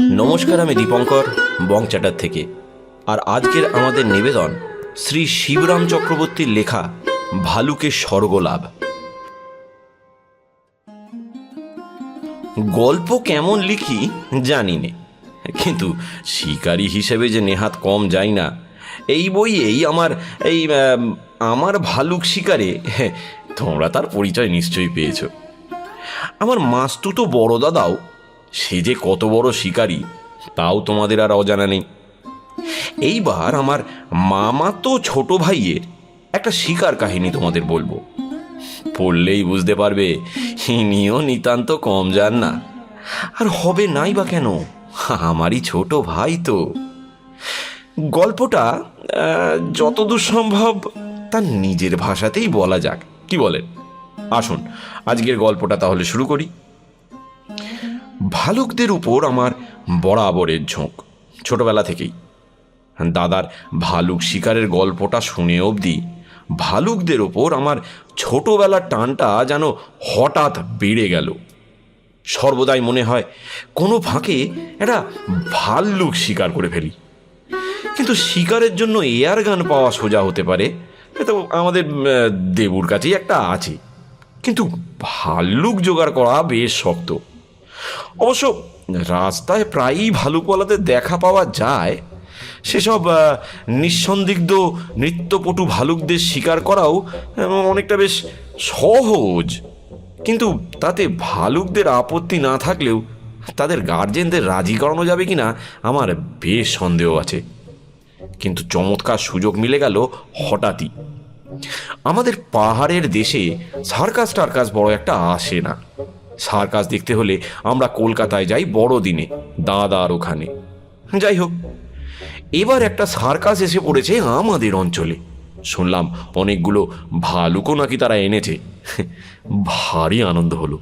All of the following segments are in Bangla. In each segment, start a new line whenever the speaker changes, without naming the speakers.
নমস্কার, আমি দীপঙ্কর বংচাটার থেকে। আর আজকের আমাদের নিবেদন, শ্রী শিবরাম চক্রবর্তীর লেখা, ভালুকের স্বর্গলাভ। গল্প কেমন লিখি, জানি নে। কিন্তু শিকারী হিসেবে যে নেহাত কম যাই না। এই বইয়েই আমার, এই আমার ভালুক শিকারে তোমরা তার পরিচয় নিশ্চয়ই পেয়েছ। আমার মাস্তুতো বড় দাদাও সে যে কত বড় শিকারী, তাও তোমাদের আর অজানা নেই। এইবার আমার মামা তো ছোট ভাইয়ের একটা শিকার কাহিনী তোমাদের বলব। পড়লেই বুঝতে পারবে, ইনিও নিতান্ত কম যান না। আর হবে নাই বা কেন? আমারই ছোট ভাই তো। গল্পটা যতদূর সম্ভব তার নিজের ভাষাতেই বলা যাক। কি বলেন আসুন, আজকের গল্পটা তাহলে শুরু করি। ভালুকদের উপর আমার বরাবরের ঝোঁক। ছোটবেলা থেকেই। দাদার ভালুক শিকারের গল্পটা শুনে অবধি ভালুকদের ওপর আমার ছোটবেলার টানটা যেন হঠাৎ বেড়ে গেল। সর্বদাই মনে হয় কোনো ফাঁকে একটা ভাল্লুক শিকার করে ফেলি। কিন্তু শিকারের জন্য এয়ার গান পাওয়া সোজা হতে পারে তো আমাদের দেবুর কাছেই একটা আছে। কিন্তু ভাল্লুক জোগাড় করা বেশ শক্ত। অবশ্য রাস্তায় প্রায়ই ভালুকওয়ালাদের দেখা পাওয়া যায়। সেসব নিঃসন্দিগ্ধ নৃত্যপটু ভালুকদের শিকার করাও অনেকটা বেশ সহজ। কিন্তু তাতে ভালুকদের আপত্তি না থাকলেও তাদের গার্জেনদের রাজি করানো যাবে কিনা আমার বেশ সন্দেহ আছে। কিন্তু চমৎকার সুযোগ মিলে গেল হঠাৎই। আমাদের পাহাড়ের দেশে সার্কাস টার্কাস বড় একটা আসে না। সার্কাস দেখতে হলে আমরা কলকাতায় যাই বড় দিনে দাদার ওখানে। যাই হোক এবার একটা সার্কাস এসে পড়েছে আমাদের অঞ্চলে। শুনলাম অনেকগুলো ভালুকও নাকি তারা এনেছে। ভারী আনন্দ হলো।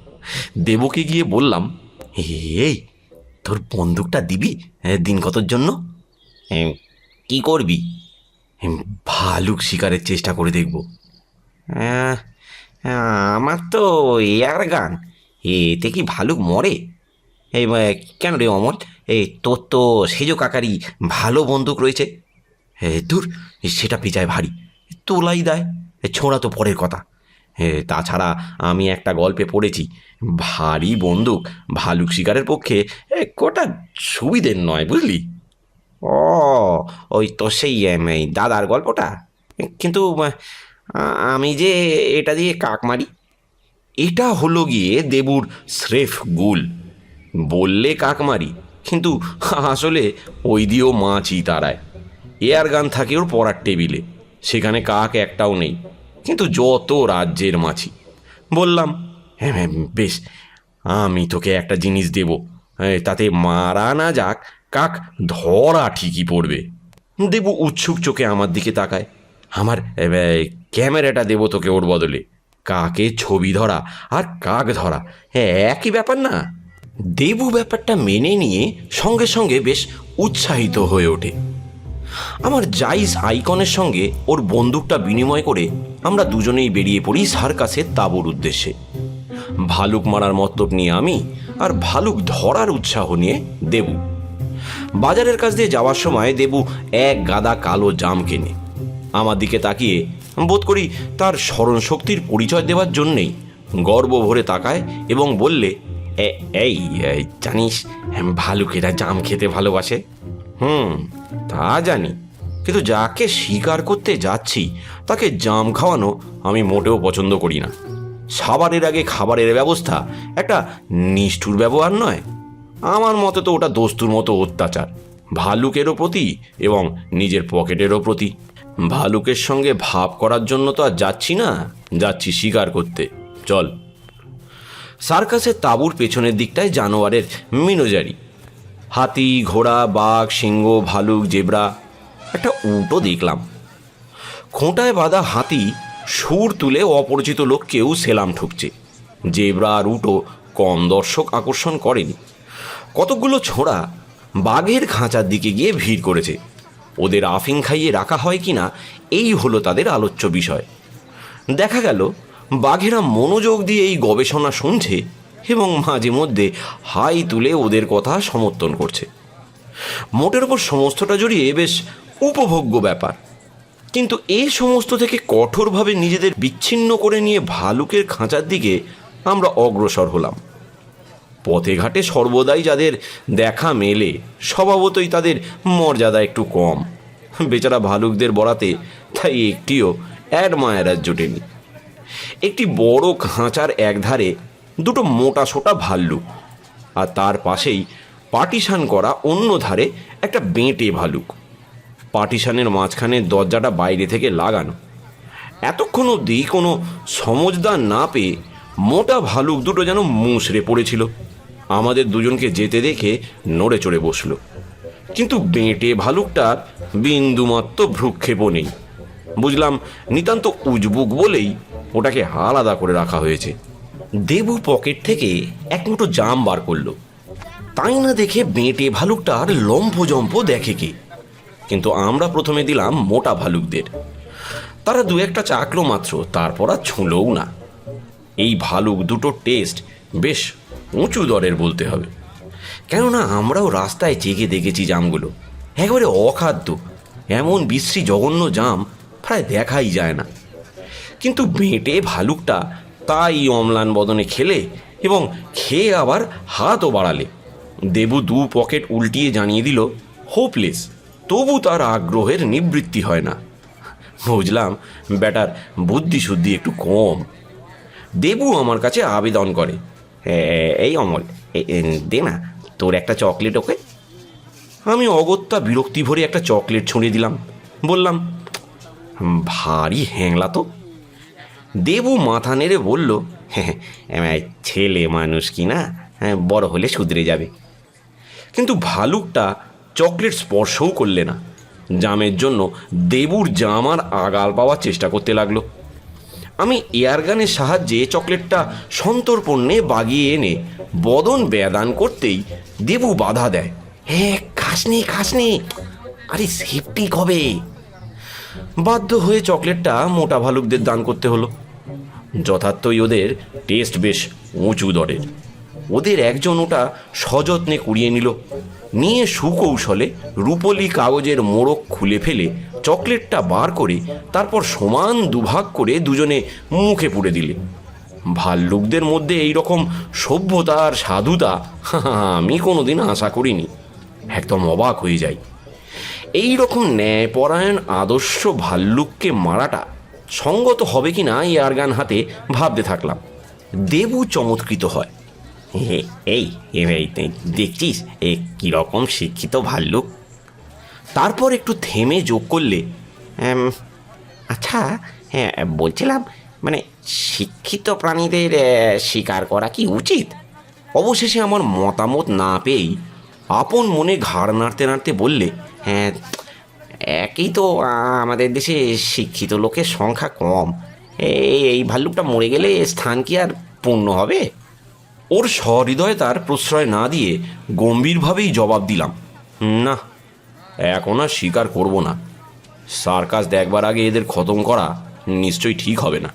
দেবকে গিয়ে বললাম এই তোর বন্দুকটা দিবি হ্যাঁ, দিন কতর জন্য? "হ্যাঁ, কি করবি? "হ্যাঁ, ভালুক শিকারের চেষ্টা করে দেখব। "আহ, আমার তো এয়ার গান। এতে কি ভালুক মরে? এই কেন রে অমল এই তোর তো সেজো কাকারি ভালো বন্দুক রয়েছে। দূর, সেটা পেঁচায় ভারী। তোলাই দেয়। ছোঁড়া তো পরের কথা। তাছাড়া আমি একটা গল্পে পড়েছি। ভারী বন্দুক ভালুক শিকারের পক্ষে কটা সুবিধের নয়, বুঝলি? ও, ওই তো সেই দাদার গল্পটা। কিন্তু আমি যে এটা দিয়ে কাক মারি এটা হলো গিয়ে দেবুর স্রেফ গুল। বললে কাক মারি কিন্তু আসলে ওই দিয়েও মাছই তারায়। এয়ার গান থাকে ওর পড়ার টেবিলে, সেখানে কাক একটাও নেই, কিন্তু যত রাজ্যের মাছি। বললাম হ্যাঁ হ্যাঁ বেশ, আমি তোকে একটা জিনিস দেব তাতে মারা না যাক, কাক ধরা ঠিকই পড়বে। দেবু উৎসুক চোখে আমার দিকে তাকায়। আমার ক্যামেরাটা দেবো তোকে ওর বদলে। কাকে ছবি ধরা আর কাক ধরা? হ্যাঁ একই ব্যাপার না। দেবু ব্যাপারটা মেনে নিয়ে সঙ্গে সঙ্গে বেশ উৎসাহিত হয়ে ওঠে। আমার জাইস আইকনের সঙ্গে ওর বন্দুকটা বিনিময় করে আমরা দুজনেই বেরিয়ে পড়ি সার্কাসের তাবুর উদ্দেশ্যে। ভালুক মারার মতলব নিয়ে আমি আর ভালুক ধরার উৎসাহ নিয়ে দেবু। বাজারের কাছ দিয়ে যাওয়ার সময় দেবু এক গাদা কালো জাম কেনে। আমার দিকে তাকিয়ে বোধ করি তার স্মরণ শক্তির পরিচয় দেওয়ার জন্যেই গর্ব ভরে তাকায় এবং বললে, "এ- এই জানিস ভালুকেরা জাম খেতে ভালোবাসে। হুম, তা জানি। কিন্তু যাকে শিকার করতে যাচ্ছি, তাকে জাম খাওয়ানো আমি মোটেও পছন্দ করি না। সাবারের আগে খাবারের ব্যবস্থা একটা নিষ্ঠুর ব্যবহার নয়। আমার মতে তো ওটা দস্তুর মতো অত্যাচার। ভালুকেরও প্রতি এবং নিজের পকেটেরও প্রতি। ভালুকের সঙ্গে ভাব করার জন্য তো আর যাচ্ছি না, যাচ্ছি শিকার করতে। চল। সার্কাসের তাঁবুর পেছনের দিকটায় জানোয়ারের মিনোজারি। হাতি, ঘোড়া, বাঘ, সিংহ, ভালুক, জেব্রা, একটা উটো দেখলাম। খোঁটায় বাঁধা হাতি সুর তুলে অপরিচিত লোককেও সেলাম ঠুকছে। জেব্রা আর উটো কম দর্শক আকর্ষণ করেনি। কতকগুলো ছোড়া বাঘের খাঁচার দিকে গিয়ে ভিড় করেছে। ওদের আফিং খাইয়ে রাখা হয় কিনা, এই হলো তাদের আলোচ্য বিষয়। দেখা গেল, বাঘেরা মনোযোগ দিয়ে এই গবেষণা শুনছে এবং মাঝে মধ্যে হাই তুলে ওদের কথা সমর্থন করছে। মোটের ওপর সমস্তটা জড়িয়ে বেশ উপভোগ্য ব্যাপার। কিন্তু এই সমস্ত থেকে কঠোরভাবে নিজেদের বিচ্ছিন্ন করে নিয়ে ভালুকের খাঁচার দিকে আমরা অগ্রসর হলাম। পথে ঘাটে সর্বদাই যাদের দেখা মেলে, স্বভাবতই তাদের মর্যাদা একটু কম। বেচারা ভালুকদের বরাতে তাই একটিও অ্যাডমায়ারার জোটেনি একটি বড় খাঁচার একধারে দুটো মোটা সোটা ভাল্লুক আর তার পাশেই পার্টিশান করা অন্য ধারে একটা বেঁটে ভালুক। পার্টিশানের মাঝখানে দরজাটা বাইরে থেকে লাগানো। এতক্ষণ অবধি কোনো সমজদার না পেয়ে মোটা ভালুক দুটো যেন মুসড়ে পড়েছিল। আমাদের দুজনকে যেতে দেখে নড়ে চড়ে বসল। কিন্তু বেঁটে ভালুকটার বিন্দুমাত্র ভ্রুক্ষেপও নেই। বুঝলাম নিতান্ত উজবুক বলেই ওটাকে আলাদা করে রাখা হয়েছে। দেবু পকেট থেকে এক মুঠো জাম বার করল। তাই না দেখে বেঁটে ভালুকটার লম্ফজম্প দেখে কে? কিন্তু আমরা প্রথমে দিলাম মোটা ভালুকদের। তারা দু একটা চাকলো মাত্র, তারপর আর ছুঁলও না। এই ভালুক দুটো টেস্ট বেশ উঁচু দরের বলতে হবে। কেননা আমরাও রাস্তায় চেকে দেখেছি জামগুলো। একেবারে অখাদ্য। এমন বিশ্রী জঘন্য জাম প্রায় দেখাই যায় না। কিন্তু বেঁটে ভালুকটা তাই অম্লান বদনে খেলে এবং খেয়ে আবার হাতও বাড়ালে। দেবু দু পকেট উল্টিয়ে জানিয়ে দিল, হোপলেস, তবু তার আগ্রহের নিবৃত্তি হয় না। বুঝলাম, ব্যাটার বুদ্ধি শুদ্ধি একটু কম। দেবু আমার কাছে আবেদন করে "এ- এই অমল দে না তোর একটা চকলেট ওকে? আমি অগত্যা বিরক্তি ভরে একটা চকলেট ছুঁড়ে দিলাম। বললাম ভারী হ্যাংলা তো। দেবু মাথা নেড়ে বলল হ্যাঁ হ্যাঁ, ছেলে মানুষ কি না? হ্যাঁ বড় হলে শুধরে যাবে। কিন্তু ভালুকটা চকলেট স্পর্শও করলে না। জামের জন্য দেবুর জামার আগাল পাওয়ার চেষ্টা করতে লাগল। আমি এয়ারগানের সাহায্যে চকলেটটা সন্তর্পণে বাগিয়ে এনে বদন ব্যাদান করতেই দেবু বাধা দেয়। হ্যাঁ খাসনি খাসনি, আরে সেফটি কবে? বাধ্য হয়ে চকলেটটা মোটা ভালুকদের দান করতে হলো। যথার্থই ওদের টেস্ট বেশ উঁচু দরের। ওদের একজন ওটা সযত্নে কুড়িয়ে নিল। নিয়ে সুকৌশলে রূপলি কাগজের মোড়ক খুলে ফেলে চকলেটটা বার করে তারপর সমান দুভাগ করে দুজনে মুখে পুড়ে দিলে। ভাল্লুকদের মধ্যে এই রকম সভ্যতা আর সাধুতা, আমি কোনোদিন আশা করিনি। একদম অবাক হয়ে যাই। এই রকম ন্যায়পরায়ণ আদর্শ ভাল্লুককে মারাটা সঙ্গত হবে কি না এয়ারগান হাতে ভাবতে থাকলাম। দেবু চমৎকৃত হয়। এই দেখছিস? এ কীরকম শিক্ষিত ভাল্লুক। তারপর একটু থেমে যোগ করলে আচ্ছা হ্যাঁ বলছিলাম মানে শিক্ষিত প্রাণীদের শিকার করা কি উচিত? অবশেষে আমার মতামত না পেয়েই আপন মনে ঘাড় নাড়তে নাড়তে বললে হ্যাঁ একই তো আমাদের দেশে শিক্ষিত লোকের সংখ্যা কম। এই ভাল্লুকটা মরে গেলে স্থান কি আর পূর্ণ হবে? ওর সহৃদয় তার প্রশ্রয় না দিয়ে গম্ভীরভাবেই জবাব দিলাম, না, এখন আর স্বীকার করব না। সার্কাস দেখবার আগে এদের খতম করা নিশ্চয়ই ঠিক হবে না।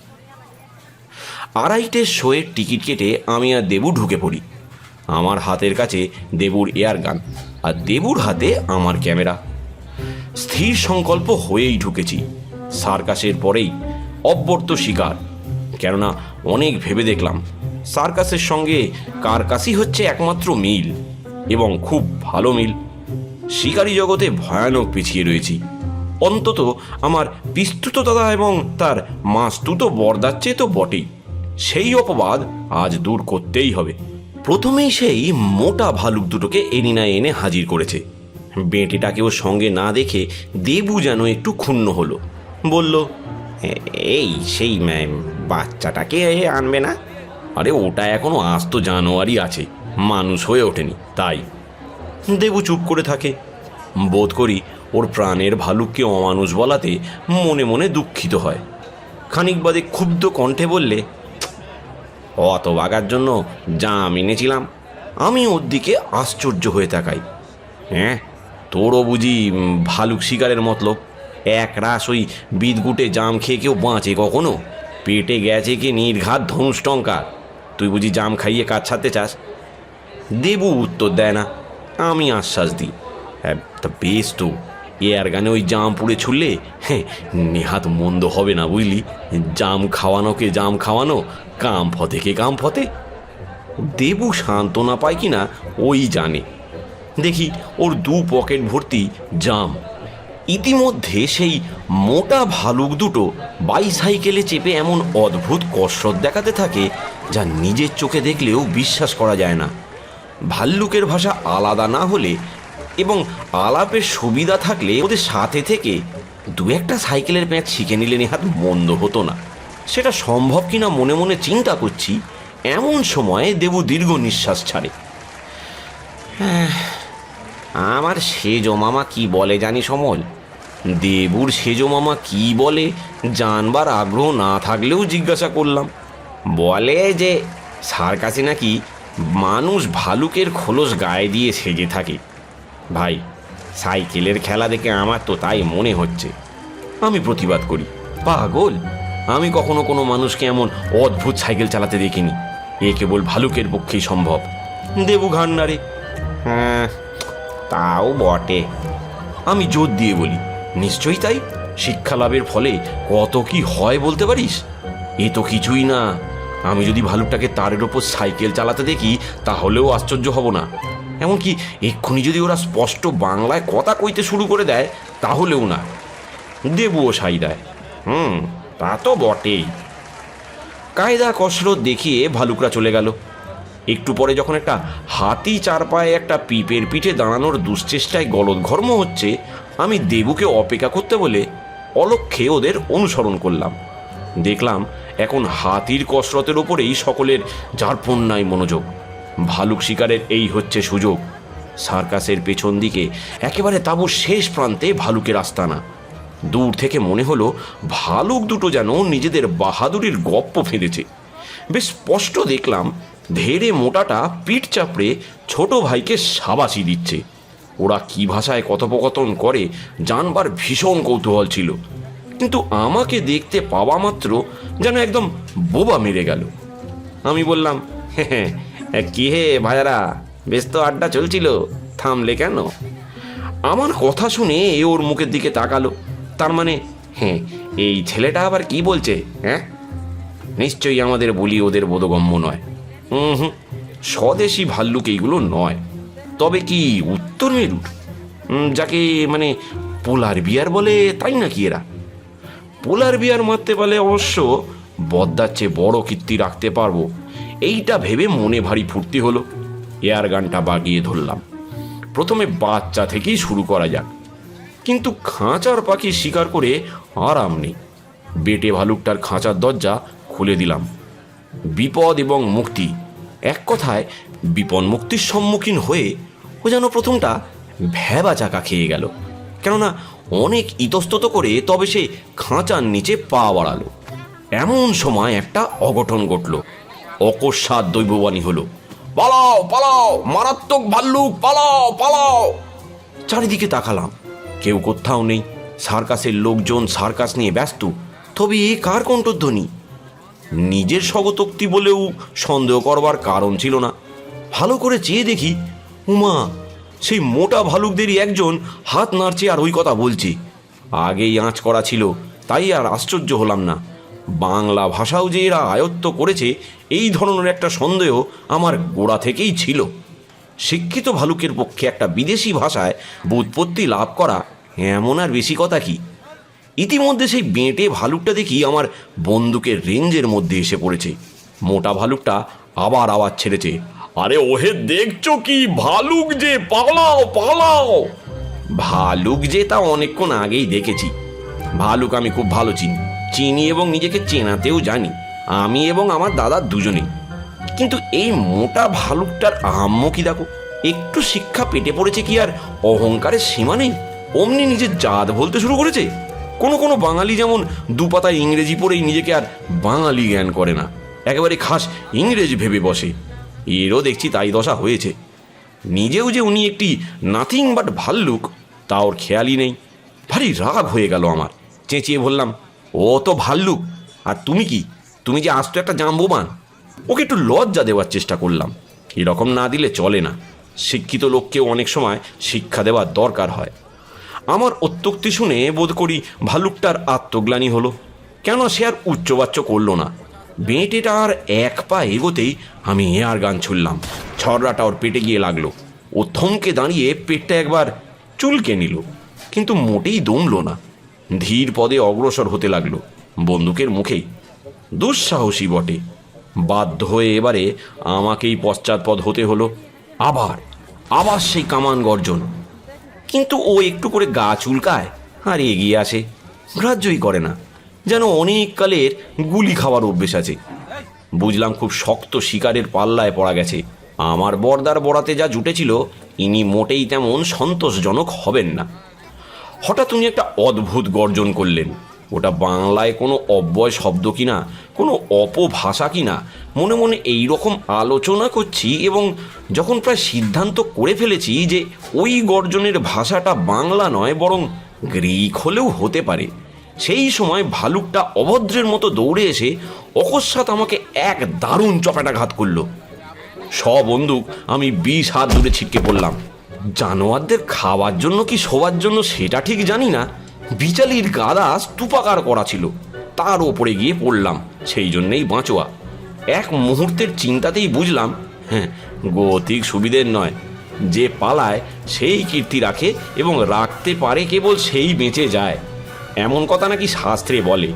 আড়াইটে শোয়ের টিকিট কেটে আমি আর দেবু ঢুকে পড়ি। আমার হাতের কাছে দেবুর এয়ার গান আর দেবুর হাতে আমার ক্যামেরা। স্থির সংকল্প হয়েই ঢুকেছি। সার্কাসের পরেই অব্যর্ত শিকার। কেননা অনেক ভেবে দেখলাম। সার্কাসের সঙ্গে কার্কাসই হচ্ছে একমাত্র মিল এবং খুব ভালো মিল। শিকারী জগতে ভয়ানক পিছিয়ে রয়েছি। অন্তত আমার বিস্তুত দাদা এবং তার মাস্তুত বরদার চেয়ে তো বটেই। সেই অপবাদ আজ দূর করতেই হবে। প্রথমেই সেই মোটা ভালুক দুটোকে এনিনা এনে হাজির করেছে। বেঁটেটাকেও সঙ্গে না দেখে দেবু যেন একটু ক্ষুণ্ণ হলো। বলল "এ- এই সেই ম্যাম, বাচ্চাটাকে আনবে না? আরে, ওটা এখনও আস্ত জানোয়ারই আছে। মানুষ হয়ে ওঠেনি, তাই। দেবু চুপ করে থাকে। বোধ করি ওর প্রাণের ভালুককে অমানুষ বলাতে মনে মনে দুঃখিত হয়। খানিক বাদে ক্ষুব্ধ কণ্ঠে বললে, অত বাগার জন্য জাম এনেছিলাম, আমি ওর দিকে আশ্চর্য হয়ে তাকাই। হ্যাঁ তোরও বুঝি ভালুক শিকারের মতলব। এক রাস ওই বিদগুটে জাম খেয়ে কেউ বাঁচে কখনো? পেটে গেছে কি নির্ঘাত ধনুষ্টঙ্কার তুই বুঝি জাম খাইয়ে কাজ ছাড়তে চাস? দেবু উত্তর দেয় না, আমি আশ্বাস দিই। হ্যাঁ বেশ তো এয়ার গানে ওই জাম পুড়ে ছুড়লে হ্যাঁ নেহাত মন্দ হবে না বুঝলি? জাম খাওয়ানোকে জাম খাওয়ানো, কাম ফতে কে কাম ফতে? দেবু সান্ত্বনা পায় কি না ওই জানে। দেখি, ওর দু পকেট ভর্তি জাম ইতিমধ্যে সেই মোটা ভালুক দুটো বাইসাইকেলে চেপে এমন অদ্ভুত কসরত দেখাতে থাকে যা নিজের চোখে দেখলেও বিশ্বাস করা যায় না। ভাল্লুকের ভাষা আলাদা না হলে এবং আলাপের সুবিধা থাকলে ওদের সাথে থেকে দু একটা সাইকেলের প্যাঁচ শিখে নিলে নেহাত মন্দ হতো না। সেটা সম্ভব কিনা মনে মনে চিন্তা করছি, এমন সময়ে দেবু দীর্ঘ নিঃশ্বাস ছাড়ে। আমার সেজো মামা কি বলে জানি সমল? দেবুর সেজো মামা কি বলে? জানবার আগ্রহ না থাকলেও জিজ্ঞাসা করলাম। বলে যে সার কাছে নাকি মানুষ ভালুকের খোলস গায়ে দিয়ে সেজে থাকে। ভাই, সাইকেলের খেলা দেখে আমার তো তাই মনে হচ্ছে। আমি প্রতিবাদ করি। পাগল! আমি কখনো কোনো মানুষকে এমন অদ্ভুত সাইকেল চালাতে দেখিনি। এ কেবল ভালুকের পক্ষেই সম্ভব। দেবু ঘান্নারে হ্যাঁ তাও বটে। আমি জোর দিয়ে বলি নিশ্চয়ই তাই? শিক্ষা লাভের ফলে কত কি হয় বলতে পারিস? এ তো কিছুই না। আমি যদি ভালুকটাকে তারের ওপর সাইকেল চালাতে দেখি, তাহলেও আশ্চর্য হব না। এমনকি এক্ষুনি যদি ওরা স্পষ্ট বাংলায় কথা কইতে শুরু করে দেয়, তাহলেও না। দেবুও সাই দেয়। হুম, তা তো বটেই। কায়দা কসরত দেখিয়ে ভালুকরা চলে গেল। একটু পরে যখন একটা হাতি চার পায়ে একটা পিপের পিঠে দাঁড়ানোর দুশ্চেষ্টায় গলদঘর্ম হচ্ছে আমি দেবুকে অপেক্ষা করতে বলে অলক্ষে ওদের অনুসরণ করলাম। দেখলাম এখন হাতির কসরতের ওপরেই সকলের যারপন্যায় মনোযোগ। ভালুক শিকারের এই হচ্ছে সুযোগ। সার্কাসের পেছন দিকে একেবারে তাঁবুর শেষ প্রান্তে ভালুকের আস্তানা। দূর থেকে মনে হলো ভালুক দুটো যেন নিজেদের বাহাদুরির গপ্প ফেঁদেছে। বেশ স্পষ্ট দেখলাম ধেড়ে মোটাটা পিঠ চাপড়ে ছোট ভাইকে সাবাসি দিচ্ছে। ওরা কি ভাষায় কথোপকথন করে জানবার ভীষণ কৌতূহল ছিল। কিন্তু আমাকে দেখতে পাওয়া মাত্র যেন একদম বোবা মেরে গেল। আমি বললাম হ্যাঁ কি হে ভাইয়ারা, বেশ তো আড্ডা চলছিল, থামলে কেন? আমার কথা শুনে এ ওর মুখের দিকে তাকালো। তার মানে হ্যাঁ এই ছেলেটা আবার কি বলছে হ্যাঁ? নিশ্চয়ই আমাদের বলি ওদের বোধগম্য নয়। হুম হুম, স্বদেশি ভাল্লুক এইগুলো নয়। তবে কি উত্তর মেরুর যাকে মানে পোলার বিয়ার বলে, তাই নাকি এরা? পোলার বিয়ার মারতে পারলে অবশ্য বদ্দার চেয়ে বড় কীর্তি রাখতে পারব। এইটা ভেবে মনে ভারী ফুর্তি হলো। এয়ার গানটা বাগিয়ে ধরলাম। প্রথমে বাচ্চা থেকেই শুরু করা যাক। কিন্তু খাঁচার পাখি শিকার করে আরাম নেই। বেটে ভালুকটার খাঁচার দরজা খুলে দিলাম। বিপদ এবং মুক্তি। এক কথায়, বিপদ মুক্তির সম্মুখীন হয়ে ও যেন প্রথমটা ভ্যাবা চাকা খেয়ে গেল। কেননা অনেক ইতস্তত করে তবে সে খাঁচার নিচে পা বাড়ালো। এমন সময় একটা অঘটন ঘটল। অকস্মাৎ দৈববাণী হলো, পালাও পালাও, মারাত্মক ভাল্লুক, পালাও পালাও। চারিদিকে তাকালাম, কেউ কোথাও নেই। সার্কাসের লোকজন সার্কাস নিয়ে ব্যস্ত, তবে এ কার কণ্ঠধ্বনি? নিজের স্বগতোক্তি বলেও সন্দেহ করবার কারণ ছিল না। ভালো করে চেয়ে দেখি উমা সেই মোটা ভালুকদেরই একজন হাত নাড়ছে আর ওই কথা বলছি। আগেই আঁচ করা ছিল, তাই আর আশ্চর্য হলাম না। বাংলা ভাষাও যে এরা আয়ত্ত করেছে, এই ধরনের একটা সন্দেহ আমার গোড়া থেকেই ছিল। শিক্ষিত ভালুকের পক্ষে একটা বিদেশি ভাষায় বুৎপত্তি লাভ করা এমন আর বেশি কথা কি? ইতিমধ্যে সেই বেঁটে ভালুকটা দেখি আমার বন্দুকের রেঞ্জের মধ্যে এসে পড়েছে। মোটা ভালুকটা আবার আওয়াজ ছেড়েছে আরে ওহে দেখছ কি ভালুক যে, পালাও পালাও। ভালুক যে তা অনেকক্ষণ আগেই দেখেছি। ভালুক আমি খুব ভালো চিনি। চিনি এবং নিজেকে চেনাতেও জানি। আমি এবং আমার দাদা দুজনেই। কিন্তু এই মোটা ভালুকটার আহাম্য কি দেখো? একটু শিক্ষা পেটে পড়েছে কি আর অহংকারের সীমা নেই? অমনি নিজের জাত বলতে শুরু করেছে? কোনো কোনো বাঙালি যেমন দুপাতায় ইংরেজি পড়েই নিজেকে আর বাঙালি জ্ঞান করে না। একেবারে খাস ইংরেজ ভেবে বসে। এরও দেখছি তাই দশা হয়েছে। নিজেও যে উনি একটি নাথিং বাট ভাল্লুক, তা ওর খেয়ালই নেই। ভারী রাগ হয়ে গেল আমার। চেঁচিয়ে বললাম, ও তো ভাল্লুক, আর তুমি কি? তুমি যে আস্ত একটা জাম্বুবান। ওকে একটু লজ্জা দেওয়ার চেষ্টা করলাম। এরকম না দিলে চলে না। শিক্ষিত লোককেও অনেক সময় শিক্ষা দেওয়ার দরকার হয়। আমার অত্যুক্তি শুনে বোধ করি ভাল্লুকটার আত্মগ্লানি হলো। কেন সে আর উচ্চবাচ্য করল না? বেঁটেটা আর এক পা এগোতেই আমি এয়ার গান ছুড়লাম। ছড়রাটা ওর পেটে গিয়ে লাগল। ও থমকে দাঁড়িয়ে পেটটা একবার চুলকে নিল, কিন্তু মোটেই দমলো না। ধীর পদে অগ্রসর হতে লাগল। বন্দুকের মুখেই দুঃসাহসী বটে। বাধ্য হয়ে এবারে আমাকেই পশ্চাৎপদ হতে হলো। আবার আবার সেই কামান গর্জন। কিন্তু ও একটু করে গা চুলকায় আর এগিয়ে আসে। গ্রাহ্যই করে না। যেন অনেক কালের গুলি খাওয়ার অভ্যেস আছে। বুঝলাম খুব শক্ত শিকারের পাল্লায় পড়া গেছে। আমার বর্দার বড়াতে যা জুটেছিল, ইনি মোটেই তেমন সন্তোষজনক হবেন না। হঠাৎ উনি একটা অদ্ভুত গর্জন করলেন। ওটা বাংলায় কোনো অব্যয় শব্দ কিনা, কোনো অপভাষা কিনা, মনে মনে এই রকম আলোচনা করছি এবং যখন প্রায় সিদ্ধান্ত করে ফেলেছি যে ওই গর্জনের ভাষাটা বাংলা নয়, বরং গ্রিক হলেও হতে পারে। সেই সময় ভালুকটা অভদ্রের মতো দৌড়ে এসে অকস্মাৎ আমাকে এক দারুণ চপাটাঘাত করল। বন্দুক আমি বিষ হাত দূরে ছিটকে পড়লাম। জানোয়ারদের খাওয়ার জন্য কি শোবার জন্য সেটা ঠিক জানি না। বিচালির গাদা স্তূপাকার করা ছিল। তার ওপরে গিয়ে পড়লাম, সেই জন্যেই বাঁচোয়া। এক মুহূর্তের চিন্তাতেই বুঝলাম হ্যাঁ গতিক সুবিধের নয়। যে পালায় সেই কীর্তি রাখে এবং রাখতে পারে কেবল সেই বেঁচে যায়। এমন কথা নাকি শাস্ত্রে বলে।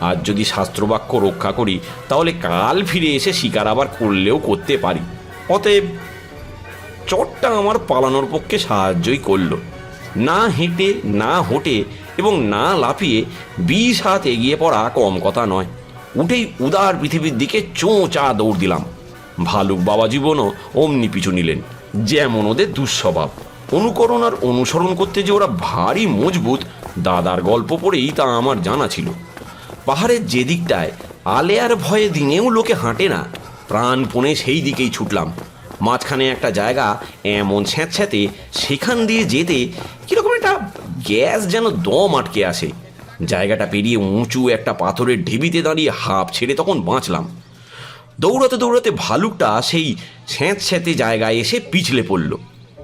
আর যদি শাস্ত্রবাক্য রক্ষা করি, তাহলে কাল ফিরে এসে শিকার আবার করলেও করতে পারি। অতএব চটটা আমার পালানোর পক্ষে সাহায্যই করল। না হেঁটে, না হোটে এবং না লাফিয়ে বিষ হাত এগিয়ে পড়া কম কথা নয়। উঠেই উদার পৃথিবীর দিকে চোঁ চা দৌড় দিলাম। ভালুক বাবা জীবনও অমনি পিছু নিলেন, যেমন ওদের দুঃস্বভাব। অনুকরণ আর অনুসরণ করতে যে ওরা ভারী মজবুত দাদার গল্প পড়েই তা আমার জানা ছিল। পাহাড়ের যে দিকটায় আলেয়ার ভয়ে দিনেও লোকে হাঁটে না, প্রাণপণে সেই দিকেই ছুটলাম। মাঝখানে একটা জায়গা এমন স্যাঁতস্যাঁতে সেখান দিয়ে যেতে কীরকম একটা গ্যাস যেন দম আটকে আসে। জায়গাটা পেরিয়ে উঁচু একটা পাথরের ঢিবিতে দাঁড়িয়ে হাঁপ ছেড়ে তখন বাঁচলাম। দৌড়াতে দৌড়াতে ভালুকটা সেই স্যাঁতস্যাঁতে জায়গায় এসে পিছলে পড়ল।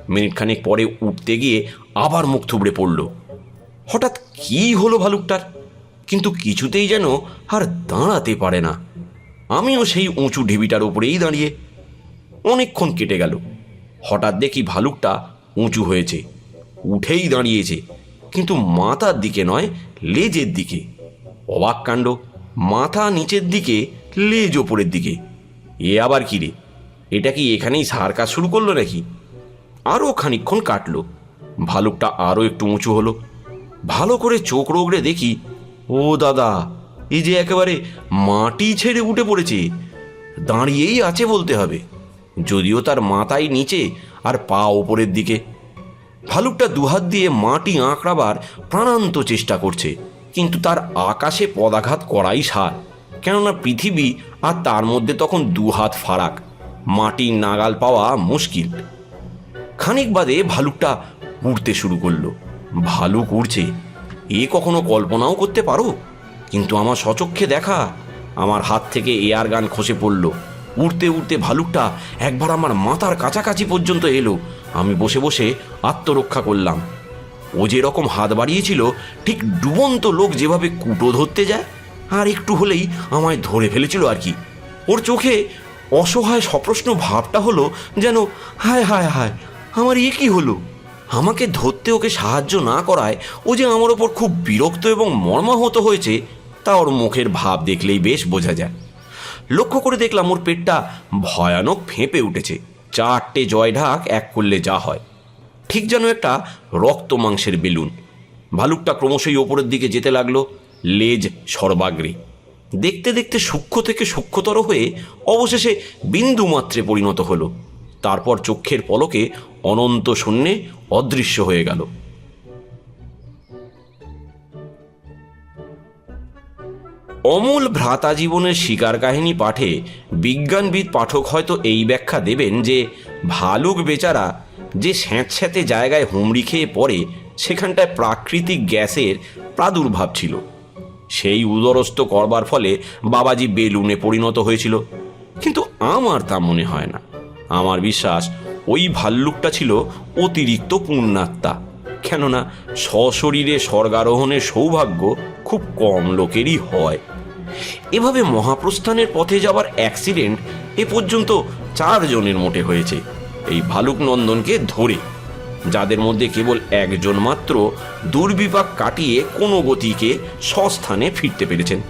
মিনিটখানেক পরে উঠতে গিয়ে আবার মুখ থুবড়ে পড়ল। হঠাৎ কী হলো ভালুকটার? কিন্তু কিছুতেই যেন আর দাঁড়াতে পারে না। আমিও সেই উঁচু ঢিবিটার উপরেই দাঁড়িয়ে অনেকক্ষণ কেটে গেল। হঠাৎ দেখি ভালুকটা উঁচু হয়েছে, উঠেই দাঁড়িয়েছে, কিন্তু মাথার দিকে নয়, লেজের দিকে। অবাক কাণ্ড, মাথা নিচের দিকে, লেজ ওপরের দিকে। এ আবার কি রে? এটা কি এখানেই সার্কাস শুরু করল নাকি? আরও খানিকক্ষণ কাটলো। ভালুকটা আরও একটু উঁচু হলো। ভালো করে চোখ রোগড়ে দেখি, ও দাদা এই যে একেবারে মাটি ছেড়ে উঠে পড়েছে, দাঁড়িয়েই আছে বলতে হবে, যদিও তার মাথায় নিচে আর পা ওপরের দিকে। ভালুকটা দুহাত দিয়ে মাটি আঁকড়াবার প্রাণান্ত চেষ্টা করছে, কিন্তু তার আকাশে পদাঘাত করাই সার, কেননা পৃথিবী আর তার মধ্যে তখন দুহাত ফারাক, মাটির নাগাল পাওয়া মুশকিল। খানিক বাদে ভালুকটা উড়তে শুরু করল। ভালুক উড়ছে এ কখনো কল্পনাও করতে পারো? কিন্তু আমার সচক্ষে দেখা, আমার হাত থেকে এয়ার গান খসে পড়ল। উড়তে উড়তে ভালুকটা একবার আমার মাথার কাছাকাছি পর্যন্ত এলো। আমি বসে বসে আত্মরক্ষা করলাম। ও যেরকম হাত বাড়িয়েছিল, ঠিক ডুবন্ত লোক যেভাবে কুটো ধরতে যায়, আর একটু হলেই আমায় ধরে ফেলেছিল আর কি। ওর চোখে অসহায় সপ্রশ্ন ভাবটা হলো যেন, হায় হায় হায়, আমার এ কি হলো? আমাকে ধরতে ওকে সাহায্য না করায় ও যে আমার ওপর খুব বিরক্ত এবং মর্মাহত হয়েছে, তা ওর মুখের ভাব দেখলেই বেশ বোঝা যায়। লক্ষ্য করে দেখলাম ওর পেটটা ভয়ানক ফেঁপে উঠেছে। চারটে জয় ঢাক এক করলে যা হয়। ঠিক যেন একটা রক্ত মাংসের বেলুন। ভালুকটা ক্রমশই ওপরের দিকে যেতে লাগল, লেজ সর্বাগ্রে। দেখতে দেখতে সূক্ষ্ম থেকে সূক্ষ্মতর হয়ে অবশেষে বিন্দু মাত্রে পরিণত হলো। তারপর চক্ষের পলকে অনন্ত শূন্যে অদৃশ্য হয়ে গেল। অমূল ভ্রাতা জীবনের শিকার কাহিনী পাঠে বিজ্ঞানবিদ পাঠক হয়তো এই ব্যাখ্যা দেবেন যে, ভালুক বেচারা যে স্যাঁতস্যাঁতে জায়গায় হুমড়ি খেয়ে পড়ে, সেখানটায় প্রাকৃতিক গ্যাসের প্রাদুর্ভাব ছিল। সেই উদরস্থ করবার ফলে বাবাজি বেলুনে পরিণত হয়েছিল। কিন্তু আমার তা মনে হয় না। আমার বিশ্বাস, ওই ভাল্লুকটা ছিল অতিরিক্ত পুণ্যাত্মা। কেননা, সশরীরে স্বর্গারোহণের সৌভাগ্য খুব কম লোকেরই হয়। এভাবে মহাপ্রস্থানের পথে যাওয়ার অ্যাক্সিডেন্ট এ পর্যন্ত চারজনের মোটে হয়েছে, এই ভালুক নন্দনকে ধরে। যাদের মধ্যে কেবল একজন মাত্র দুর্বিপাক কাটিয়ে কোনো গতিকে স্বস্থানে ফিরতে পেরেছেন।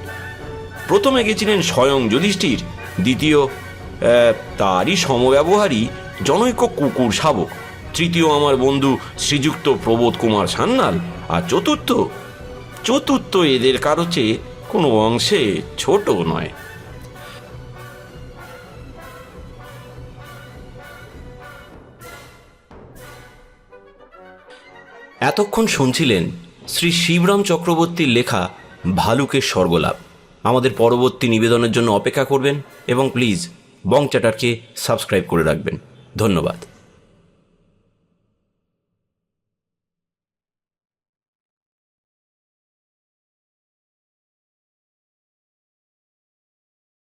প্রথমে গেছিলেন স্বয়ং যুধিষ্ঠির, দ্বিতীয় তারই সমব্যবহারী জনৈক কুকুর শাবক। তৃতীয় আমার বন্ধু শ্রীযুক্ত প্রবোধ কুমার সান্যাল আর চতুর্থ চতুর্থ এদের কারও চেয়ে কোনো অংশে ছোট নয়। এতক্ষণ শুনছিলেন শ্রী শিবরাম চক্রবর্তীর লেখা ভালুকের স্বর্গলাভ। আমাদের পরবর্তী নিবেদনের জন্য অপেক্ষা করবেন এবং প্লিজ বং চ্যাটারকে সাবস্ক্রাইব করে রাখবেন। ধন্যবাদ।